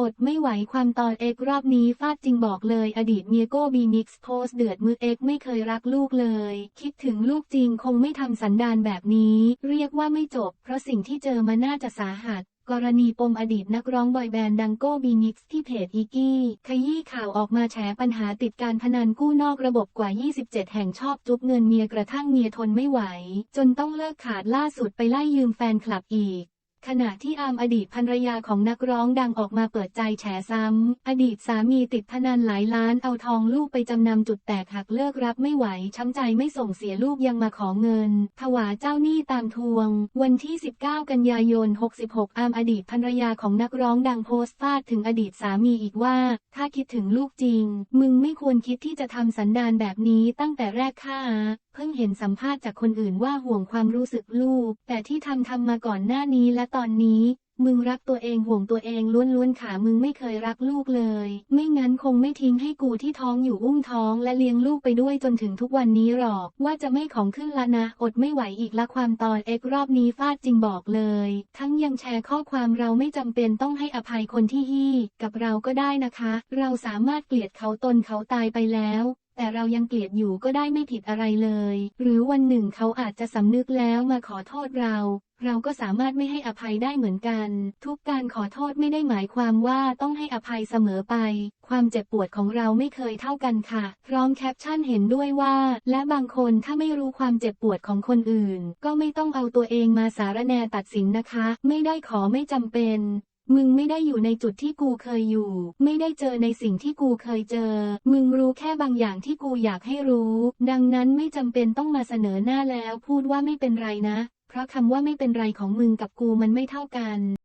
อดไม่ไหวความตอนเอกรอบนี้ฟาดจริงบอกเลย อดีตเมียโกบีนิกส์โพสเดือดมือเอกไม่เคยรักลูกเลย คิดถึงลูกจริงคงไม่ทำสันดานแบบนี้ เรียกว่าไม่จบ เพราะสิ่งที่เจอมาน่าจะสาหัสกรณีปมอดีตนักร้องบอยแบนด์ดังโก้บีนิกส์ที่เพจอีกี้ ขยี้ข่าวออกมาแฉปัญหาติดการพนันกู้นอกระบบกว่า 27 แห่งชอบจุบเงินเมียกระทั่งเมียทนไม่ไหว จนต้องเลิกขาดล่าสุดไปไล่ยืมแฟนคลับอีก ขณะที่อามอดีตภรรยาของนักร้องดังออกมาเปิดใจแฉซ้ำ อดีตสามีติดพนันหลายล้านเอาทองลูกไปจำนำจุดแตกหักเลิกรับไม่ไหว ช้ำใจไม่ส่งเสียลูกยังมาขอเงิน ผวาเจ้าหนี้ตามทวง วันที่ 19 กันยายน 66 อามอดีตภรรยาของนักร้องดังโพสต์ฟาดถึงอดีตสามีอีกว่า ถ้าคิดถึงลูกจริง มึงไม่ควรคิดที่จะทำสันดานแบบนี้ตั้งแต่แรกค่ะเพิ่งเห็นสัมภาษณ์จากคนอื่นว่าห่วงความรู้สึกลูก แต่ที่ทำทำมาก่อนหน้านี้และตอนนี้มึงรักตัวเองห่วงตัวเองล้วนๆขามึงไม่เคยรักลูกเลย ไม่งั้นคงไม่ทิ้งให้กูที่ท้องอยู่อุ้มท้องและเลี้ยงลูกไปด้วยจนถึงทุกวันนี้หรอก ว่าจะไม่ของขึ้นละนะ อดไม่ไหวอีกละความตอนเอกรอบนี้ฟาดจริงบอกเลย ทั้งยังแชร์ข้อความเราไม่จำเป็นต้องให้อภัยคนที่ฮี่กับเราก็ได้นะคะ เราสามารถเกลียดเขาตนเขาตายไปแล้ว แต่เรายังเกลียดอยู่ก็ได้ไม่ผิดอะไรเลย หรือวันหนึ่งเขาอาจจะสำนึกแล้วมาขอโทษเรา เราก็สามารถไม่ให้อภัยได้เหมือนกัน ทุกการขอโทษไม่ได้หมายความว่าต้องให้อภัยเสมอไป ความเจ็บปวดของเราไม่เคยเท่ากันค่ะ พร้อมแคปชั่นเห็นด้วยว่า และบางคนถ้าไม่รู้ความเจ็บปวดของคนอื่น ก็ไม่ต้องเอาตัวเองมาสารแนตัดสินนะคะ ไม่ได้ขอไม่จำเป็น มึงไม่ได้อยู่ในจุดที่กูเคยอยู่ ไม่ได้เจอในสิ่งที่กูเคยเจอ มึงรู้แค่บางอย่างที่กูอยากให้รู้ ดังนั้นไม่จำเป็นต้องมาเสนอหน้าแล้วพูดว่าไม่เป็นไรนะ เพราะคำว่าไม่เป็นไรของมึงกับกูมันไม่เท่ากัน